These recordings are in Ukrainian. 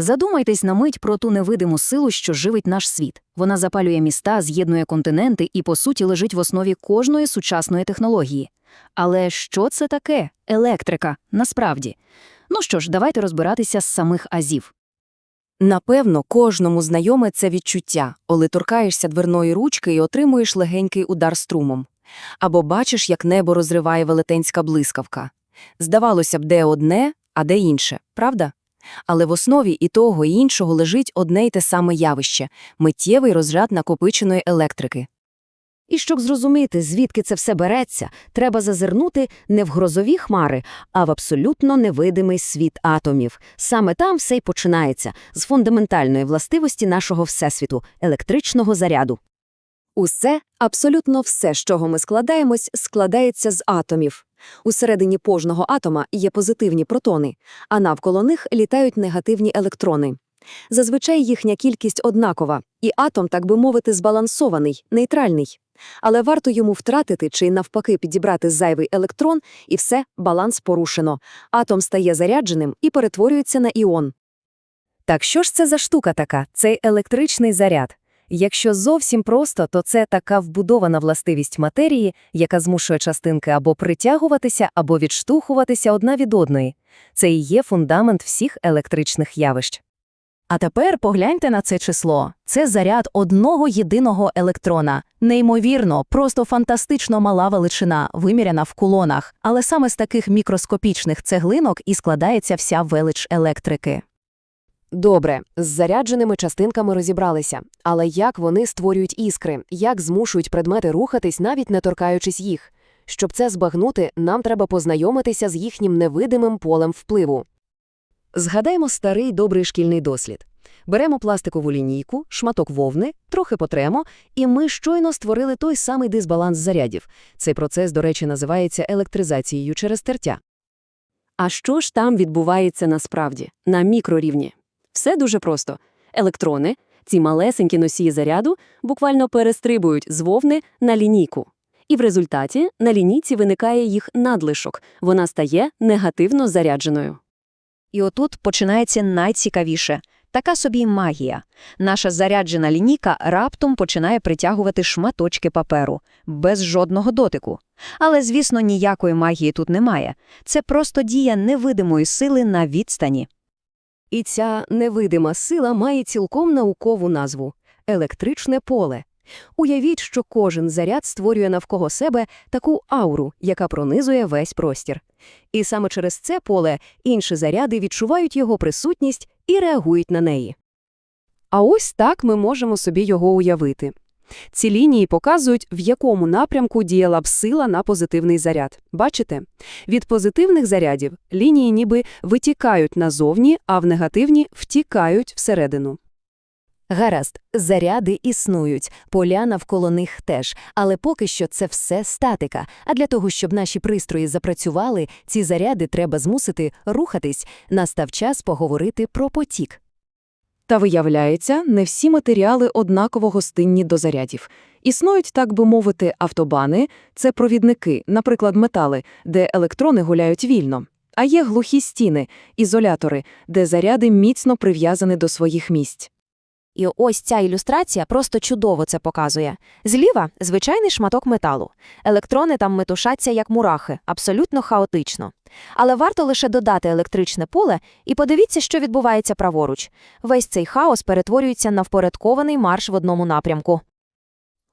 Задумайтесь на мить про ту невидиму силу, що живить наш світ. Вона запалює міста, з'єднує континенти і, по суті, лежить в основі кожної сучасної технології. Але що це таке? Електрика, насправді. Ну що ж, давайте розбиратися з самих азів. Напевно, кожному знайоме це відчуття, коли торкаєшся дверної ручки і отримуєш легенький удар струмом. Або бачиш, як небо розриває велетенська блискавка. Здавалося б, де одне, а де інше, правда? Але в основі і того, і іншого лежить одне й те саме явище – миттєвий розряд накопиченої електрики. І щоб зрозуміти, звідки це все береться, треба зазирнути не в грозові хмари, а в абсолютно невидимий світ атомів. Саме там все й починається з фундаментальної властивості нашого всесвіту електричного заряду. Усе, абсолютно все, з чого ми складаємось, складається з атомів. Усередині кожного атома є позитивні протони, а навколо них літають негативні електрони. Зазвичай їхня кількість однакова, і атом, так би мовити, збалансований, нейтральний. Але варто йому втратити чи навпаки підібрати зайвий електрон, і все, баланс порушено. Атом стає зарядженим і перетворюється на іон. Так що ж це за штука така, цей електричний заряд? Якщо зовсім просто, то це така вбудована властивість матерії, яка змушує частинки або притягуватися, або відштовхуватися одна від одної. Це і є фундамент всіх електричних явищ. А тепер погляньте на це число. Це заряд одного єдиного електрона. Неймовірно, просто фантастично мала величина, виміряна в кулонах. Але саме з таких мікроскопічних цеглинок і складається вся велич електрики. Добре, з зарядженими частинками розібралися. Але як вони створюють іскри, як змушують предмети рухатись, навіть не торкаючись їх? Щоб це збагнути, нам треба познайомитися з їхнім невидимим полем впливу. Згадаємо старий добрий шкільний дослід. Беремо пластикову лінійку, шматок вовни, трохи потремо, і ми щойно створили той самий дисбаланс зарядів. Цей процес, до речі, називається електризацією через тертя. А що ж там відбувається насправді, на мікрорівні? Все дуже просто. Електрони, ці малесенькі носії заряду, буквально перестрибують з вовни на лінійку. І в результаті на лінійці виникає їх надлишок, вона стає негативно зарядженою. І отут починається найцікавіше. Така собі магія. Наша заряджена лінійка раптом починає притягувати шматочки паперу, без жодного дотику. Але, звісно, ніякої магії тут немає. Це просто дія невидимої сили на відстані. І ця невидима сила має цілком наукову назву – електричне поле. Уявіть, що кожен заряд створює навколо себе таку ауру, яка пронизує весь простір. І саме через це поле інші заряди відчувають його присутність і реагують на неї. А ось так ми можемо собі його уявити. Ці лінії показують, в якому напрямку діяла б сила на позитивний заряд. Бачите? Від позитивних зарядів лінії ніби витікають назовні, а в негативні втікають всередину. Гаразд, заряди існують, поля навколо них теж, але поки що це все статика. А для того, щоб наші пристрої запрацювали, ці заряди треба змусити рухатись. Настав час поговорити про потік. Та виявляється, не всі матеріали однаково гостинні до зарядів. Існують, так би мовити, автобани – це провідники, наприклад, метали, де електрони гуляють вільно. А є глухі стіни – ізолятори, де заряди міцно прив'язані до своїх місць. І ось ця ілюстрація просто чудово це показує. Зліва – звичайний шматок металу. Електрони там метушаться, як мурахи, абсолютно хаотично. Але варто лише додати електричне поле і подивіться, що відбувається праворуч. Весь цей хаос перетворюється на впорядкований марш в одному напрямку.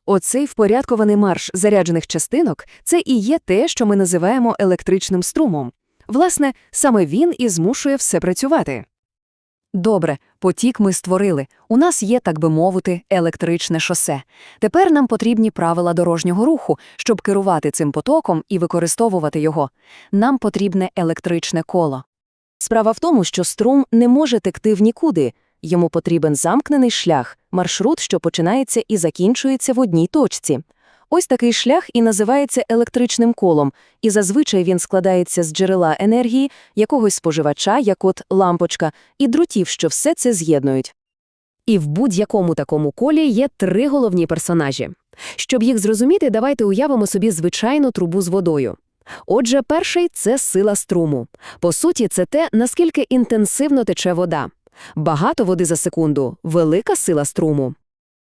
Оцей впорядкований марш заряджених частинок – це і є те, що ми називаємо електричним струмом. Власне, саме він і змушує все працювати. Добре, потік ми створили. У нас є, так би мовити, електричне шосе. Тепер нам потрібні правила дорожнього руху, щоб керувати цим потоком і використовувати його. Нам потрібне електричне коло. Справа в тому, що струм не може текти в нікуди. Йому потрібен замкнений шлях, маршрут, що починається і закінчується в одній точці. Ось такий шлях і називається електричним колом, і зазвичай він складається з джерела енергії, якогось споживача, як от лампочка, і дротів, що все це з'єднують. І в будь-якому такому колі є три головні персонажі. Щоб їх зрозуміти, давайте уявимо собі звичайну трубу з водою. Отже, перший – це сила струму. По суті, це те, наскільки інтенсивно тече вода. Багато води за секунду – велика сила струму.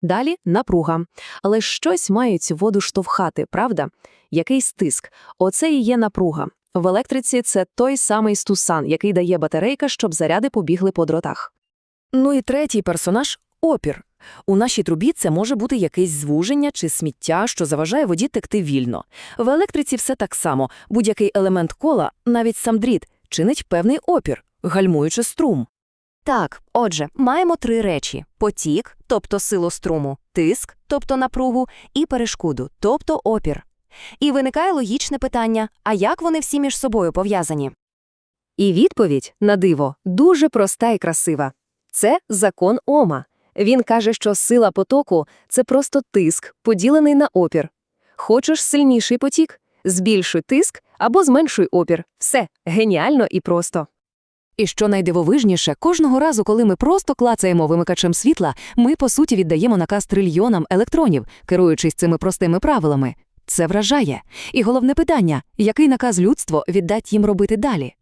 Далі напруга. Але щось має цю воду штовхати, правда? Якийсь тиск. Оце і є напруга. В електриці це той самий стусан, який дає батарейка, щоб заряди побігли по дротах. Ну і третій персонаж – опір. У нашій трубі це може бути якесь звуження чи сміття, що заважає воді текти вільно. В електриці все так само. Будь-який елемент кола, навіть сам дріт, чинить певний опір, гальмуючи струм. Так, отже, маємо три речі: потік, тобто силу струму, тиск, тобто напругу, і перешкоду, тобто опір. І виникає логічне питання: а як вони всі між собою пов'язані? І відповідь, на диво, дуже проста і красива. Це закон Ома. Він каже, що сила потоку – це просто тиск, поділений на опір. Хочеш сильніший потік? Збільшуй тиск або зменшуй опір. Все, геніально і просто. І що найдивовижніше, кожного разу, коли ми просто клацаємо вимикачем світла, ми, по суті, віддаємо наказ трильйонам електронів, керуючись цими простими правилами. Це вражає. І головне питання – який наказ людство віддать їм робити далі?